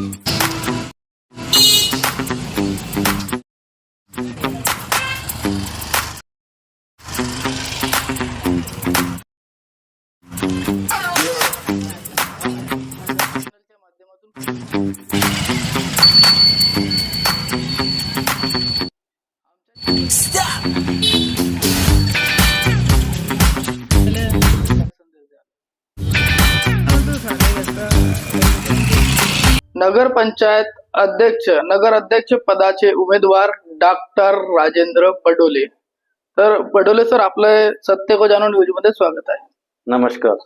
Mm-hmm. नगर पंचायत अध्यक्ष नगर अध्यक्ष पदाचे उमेदवार डॉक्टर राजेंद्र पडोले. तर पडोले सर आपलं सत्य को जाणून न्यूजमध्ये स्वागत आहे. नमस्कार.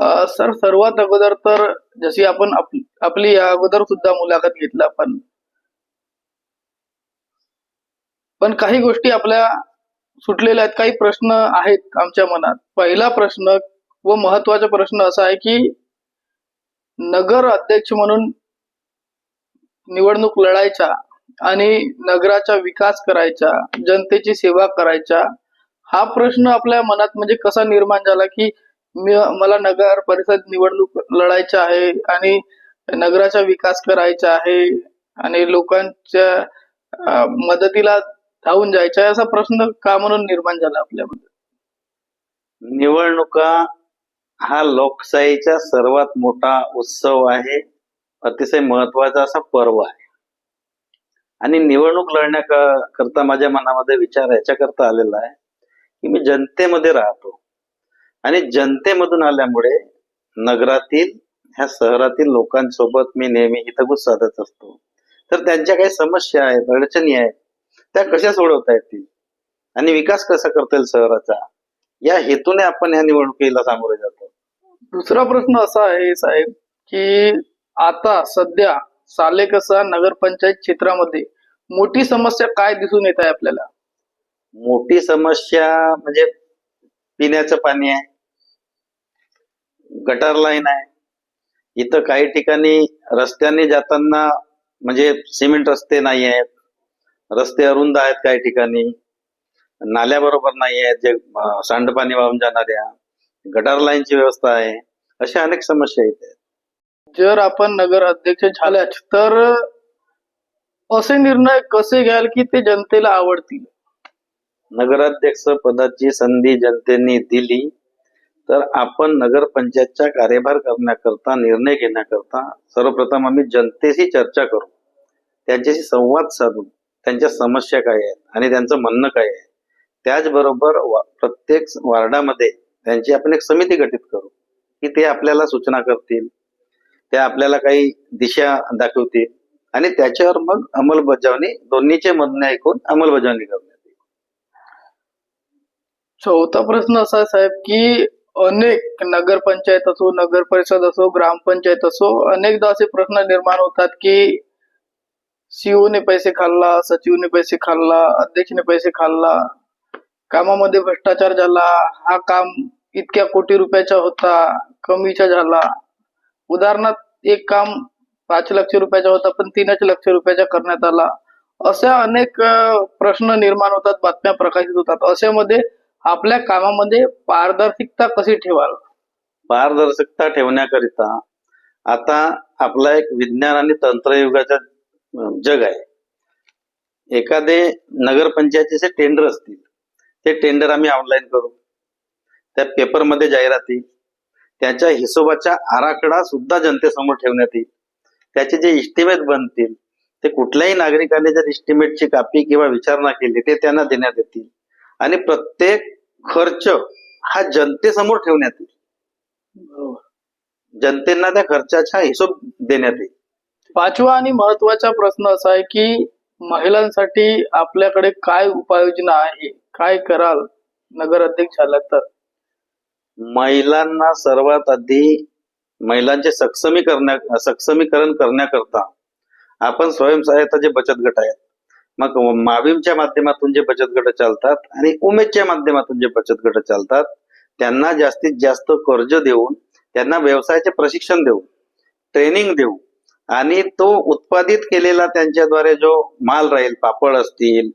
अ, सर सर्वात अगोदर तर जशी आपण आप- आपली या अगोदर सुद्धा मुलाखत घेतला आपण. पण काही गोष्टी आपल्या सुटलेल्या आहेत काही प्रश्न आहेत आमच्या मनात. पहिला प्रश्न व महत्त्वाचा प्रश्न असा आहे की नगर अध्यक्ष म्हणून निवडणूक लढायच्या आणि नगराचा विकास करायचा जनतेची सेवा करायचा हा प्रश्न आपल्या मनात म्हणजे कसा निर्माण झाला की मी मला नगर परिषद निवडणूक लढायचा आहे आणि नगराचा विकास करायचा आहे आणि लोकांच्या मदतीला धावून जायचा असा प्रश्न का म्हणून निर्माण झाला आपल्यामध्ये निवडणुका हा लोकशाहीचा सर्वात मोठा उत्सव आहे. अतिशय महत्त्वाचा असा पर्व आहे. आणि निवडणूक लढण्याकरता माझ्या मनामध्ये विचार याच्याकरता आलेला आहे की मी जनतेमध्ये राहतो. आणि जनतेमधून आल्यामुळे नगरातील ह्या शहरातील लोकांसोबत मी नेहमी हितगुज साधत असतो. तर त्यांच्या काही समस्या आहेत अडचणी आहेत त्या कशा सोडवता येतील? आणि विकास कसा करता येईल शहराचा? या हेतूने आपण ह्या निवडणुकीला सामोरे जातो. दुसरा प्रश्न असा आहे साहेब की आता सध्या सालेकसा नगरपंचायत क्षेत्रामध्ये मोठी समस्या काय दिसून येत आहे आपल्याला? मोठी समस्या म्हणजे पिण्याचं पाणी आहे. गटार लाईन आहे. इथं काही ठिकाणी रस्त्याने जाताना म्हणजे सिमेंट रस्ते नाही आहेत. रस्ते अरुंद आहेत काही ठिकाणी. नाल्या बरोबर नाही आहेत जे सांडपाणी वाहून जाणाऱ्या. गटार लाईनची व्यवस्था आहे. अशा अनेक समस्या आहेत. जर आपण नगर अध्यक्ष झाल्याच तर असे निर्णय कसे घ्याल की ते जनतेला आवडतील? नगराध्यक्ष पदाची संधी जनतेने दिली तर आपण नगरपंचायतचा कार्यभार करण्याकरता निर्णय घेण्याकरता सर्वप्रथम आम्ही जनतेशी चर्चा करू. त्यांच्याशी संवाद साधून त्यांच्या समस्या काय आहेत आणि त्यांचं म्हणणं काय आहे? त्याचबरोबर प्रत्येक वार्डामध्ये त्यांची आपण एक समिती गठीत करू की ते आपल्याला सूचना करतील. त्या आपल्याला काही दिशा दाखवतील आणि त्याच्यावर मग अंमलबजावणी दोन्हीचे म्हणणे ऐकून अंमलबजावणी करण्यात येईल. चौथा प्रश्न असा साहेब की अनेक नगरपंचायत असो नगर परिषद असो ग्रामपंचायत असो अनेकदा असे प्रश्न निर्माण होतात की सीओ ने पैसे खाल्ला सचिवने पैसे खाल्ला अध्यक्षने पैसे खाल्ला कामामध्ये भ्रष्टाचार झाला हा काम इतक्या कोटी रुपयाचा होता कमीचा झाला. उदाहरणार्थ एक काम पाच लक्ष रुपयाचा होता पण तीनच लक्ष रुपयाचा करण्यात आला. अशा अनेक प्रश्न निर्माण होतात बातम्या प्रकाशित होतात. अशामध्ये आपल्या कामामध्ये पारदर्शकता कशी ठेवाल? पारदर्शकता ठेवण्याकरिता आता आपला एक विज्ञान आणि तंत्रयुगाचा जग आहे. एखादे नगरपंचायतीचे टेंडर असतील ते टेंडर आम्ही ऑनलाईन करू. त्या पेपरमध्ये जाहिराती त्याच्या हिशोबाचा आराखडा सुद्धा जनतेसमोर ठेवण्यात येईल. त्याचे जे इस्टिमेट बनतील ते कुठल्याही नागरिकाने जर इस्टिमेटची कापी किंवा विचारणा केली ते त्यांना देण्यात येतील. आणि प्रत्येक खर्च हा जनतेसमोर ठेवण्यात येईल. जनतेना त्या खर्चाचा हिशोब देण्यात येईल. पाचवा आणि महत्त्वाचा प्रश्न असा आहे की महिलांसाठी आपल्याकडे काय उपाययोजना आहे? काय कराल नगर अध्यक्ष झाला तर? महिलांना सर्वात आधी महिलांचे सक्षमीकरण्या सक्षमीकरण करण्याकरता आपण स्वयंसहायता जे बचत गट आहेत. मग माविमच्या माध्यमातून जे बचत गट चालतात आणि उमेदच्या माध्यमातून जे बचत गट चालतात त्यांना जास्तीत जास्त कर्ज देऊन त्यांना व्यवसायाचे प्रशिक्षण देऊ ट्रेनिंग देऊ आणि तो उत्पादित केलेला त्यांच्याद्वारे जो माल राहील पापड असतील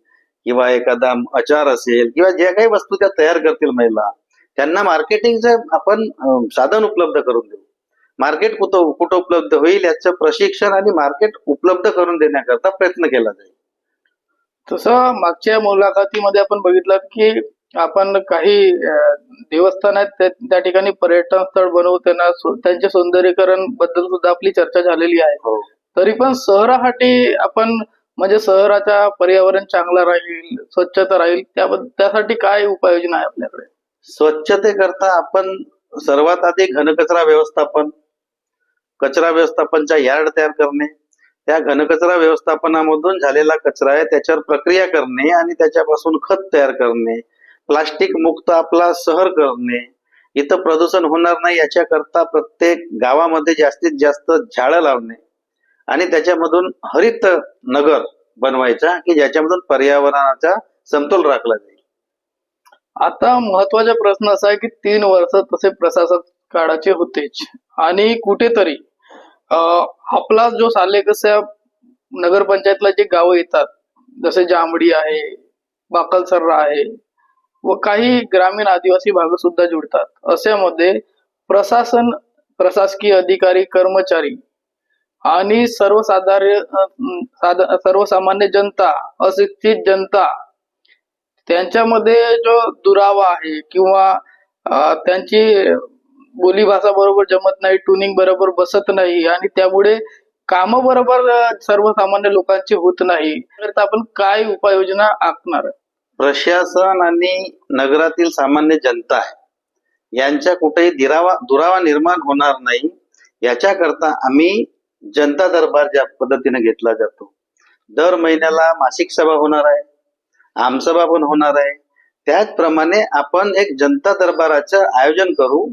किंवा एखादा अचार असेल किंवा ज्या काही वस्तू त्या तयार करतील महिला त्यांना मार्केटिंगचं आपण साधन उपलब्ध करून देऊ. मार्केट कुठं कुठं उपलब्ध होईल याचं प्रशिक्षण आणि मार्केट उपलब्ध करून देण्याकरता प्रयत्न केला जाईल. तसं मागच्या मुलाखतीमध्ये आपण बघितलं की आपण काही देवस्थान आहेत त्या- ठिकाणी पर्यटन स्थळ बनवू त्यांना त्यांचे सौंदर्यीकरणबद्दल सुद्धा आपली चर्चा झालेली आहे. हो. तरी पण शहरासाठी आपण म्हणजे शहराचा पर्यावरण चांगला राहील स्वच्छता राहील त्याबद्दल त्यासाठी काय उपाययोजना आहे आपल्याकडे? स्वच्छतेकरता आपण सर्वात आधी घनकचरा व्यवस्थापन कचरा व्यवस्थापनच्या यार्ड तयार करणे त्या घनकचरा व्यवस्थापनामधून झालेला कचरा आहे त्याच्यावर प्रक्रिया करणे आणि त्याच्यापासून खत तयार करणे प्लास्टिक मुक्त आपला सहर करणे इथं प्रदूषण होणार नाही याच्याकरता प्रत्येक गावामध्ये जास्तीत जास्त झाडं लावणे आणि त्याच्यामधून हरित नगर बनवायचा की ज्याच्यामधून पर्यावरणाचा समतोल राखला जाईल. आता महत्त्वाचा प्रश्न असा आहे की तीन वर्ष तसे प्रशासक काळाचे होतेच. आणि कुठेतरी आपला जो सालेकसा नगरपंचायतला जे गावं येतात जसे जांभडी आहे बाकलसर्रा आहे व काही ग्रामीण आदिवासी भाग सुद्धा जुडतात. अशामध्ये प्रशासन प्रशासकीय अधिकारी कर्मचारी आणि सर्वसाधारण अं, साधा- सर्वसामान्य जनता अशिक्षित जनता त्यांच्यामध्ये जो दुरावा आहे किंवा त्यांची बोलीभाषा बरोबर जमत नाही ट्युनिंग बरोबर बसत नाही आणि त्यामुळे काम बरोबर सर्वसामान्य लोकांची होत नाही तर आपण काय उपाययोजना आखणार? प्रशासन आणि नगरातील सामान्य जनता आहे. यांच्या कुठेही दिरावा दुरावा निर्माण होणार नाही. याच्याकरता आम्ही जनता दरबार ज्या पद्धतीने घेतला जातो. दर महिन्याला मासिक सभा होणार आहे. आमसभा पण होणार आहे. त्याचप्रमाणे आपण एक जनता दरबाराचं आयोजन करू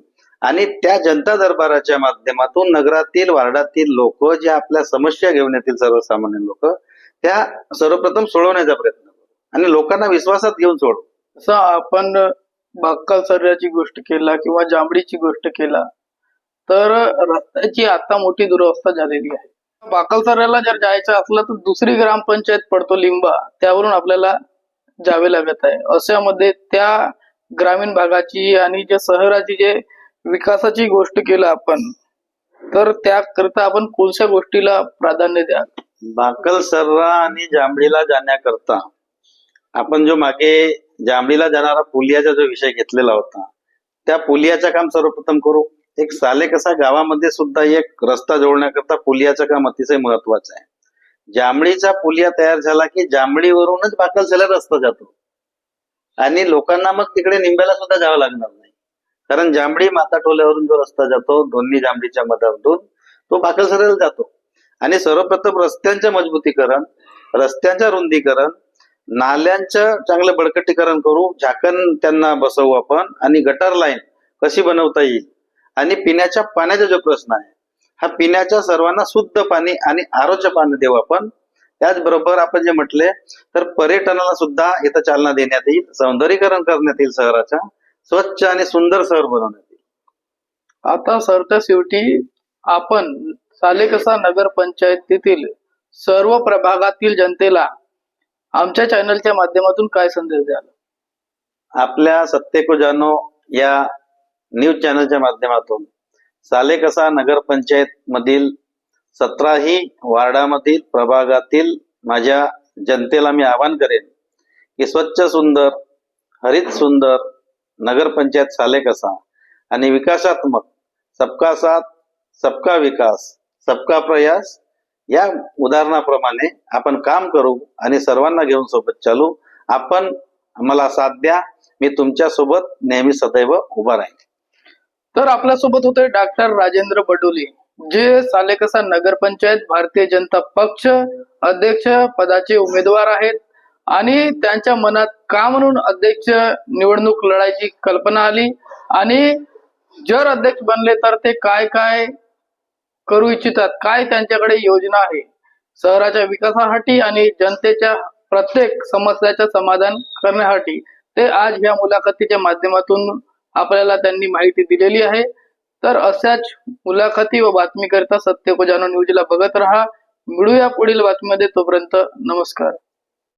आणि त्या जनता दरबाराच्या माध्यमातून नगरातील वार्डातील लोक जे आपल्या समस्या घेऊन येतील सर्वसामान्य लोक त्या सर्वप्रथम सोडवण्याचा प्रयत्न करू. आणि लोकांना विश्वासात घेऊन सोडू. असं आपण बाक्कल सर्याची गोष्ट केला किंवा जांभळीची गोष्ट केला तर रस्त्याची आता मोठी दुरवस्था झालेली आहे. बाकल सर्याला जर जायचं असलं तर दुसरी ग्रामपंचायत पडतो लिंबा त्यावरून आपल्याला जावे लागत आहे. अशामध्ये त्या ग्रामीण भागाची आणि जे शहराची जे विकासाची गोष्ट केलं आपण तर त्याकरता आपण कोणत्या गोष्टीला प्राधान्य द्या बाकल सर्रा आणि जांभळीला जाण्याकरता आपण जो मागे जांभळीला जाणारा पुलियाचा जो विषय घेतलेला होता त्या पुलियाचं काम सर्वप्रथम करू. एक साले कसा गावामध्ये सुद्धा एक रस्ता जोडण्याकरता पुलियाचं काम अतिशय महत्वाचं आहे. जांभळीचा पुलिया तयार झाला की जांभळीवरूनच बाकलसेला रस्ता जातो. आणि लोकांना मग तिकडे निंब्याला सुद्धा जावं लागणार नाही. कारण जांभळी माता टोल्यावरून जो रस्ता जातो दोन्ही जांभळीच्या मधातून तो बाकलसऱ्याला जातो. आणि सर्वप्रथम रस्त्यांचं मजबूतीकरण रस्त्यांचं रुंदीकरण नाल्यांचं चांगलं बळकटीकरण करू झाकण त्यांना बसवू आपण आणि गटर लाईन कशी बनवता येईल? आणि पिण्याच्या पाण्याचा जो प्रश्न आहे हा पिण्याच्या सर्वांना शुद्ध पाणी आणि आरोग्य पाणी देऊ आपण. त्याचबरोबर आपण जे म्हटले तर पर्यटनाला सुद्धा इथं चालना देण्यात येईल सौंदर्यीकरण करण्यात येईल शहराच्या स्वच्छ आणि सुंदर शहर बनवण्यात येईल. आता सरच्या शेवटी आपण सालेकसा नगर पंचायतीतील सर्व प्रभागातील जनतेला आमच्या चॅनलच्या माध्यमातून काय संदेश द्याल? आपल्या सत्ते को जानो या न्यूज चॅनलच्या माध्यमातून सालेकसा नगरपंचायत मधील सतराही वार्डामधील प्रभागातील माझ्या जनतेला मी आवाहन करेन की स्वच्छ सुंदर हरित सुंदर नगरपंचायत सालेकसा आणि विकासात्मक सबका साथ सबका विकास सबका प्रयास या उदाहरणाप्रमाणे आपण काम करू आणि सर्वांना घेऊन सोबत चालू. आपण मला साथ द्या. मी तुमच्यासोबत नेहमी सदैव उभा राहीन. तर आपल्यासोबत होते डॉक्टर राजेंद्र बडोले जे सालेकसा नगरपंचायत भारतीय जनता पक्ष अध्यक्ष पदाचे उमेदवार आहेत आणि त्यांच्या मनात का म्हणून अध्यक्ष निवडणूक लढायची कल्पना आली? आणि जर अध्यक्ष बनले तर ते काय काय करू इच्छितात? काय त्यांच्याकडे योजना आहे? शहराच्या विकासासाठी आणि जनतेच्या प्रत्येक समस्याचं समाधान करण्यासाठी ते आज या मुलाखतीच्या माध्यमातून आपल्याला त्यांनी माहिती दिलेली आहे. तर अशाच मुलाखती व बातमीकरिता सत्य को जाणून न्यूजला बघत राहा. मिळूया पुढील बातमीमध्ये तोपर्यंत नमस्कार.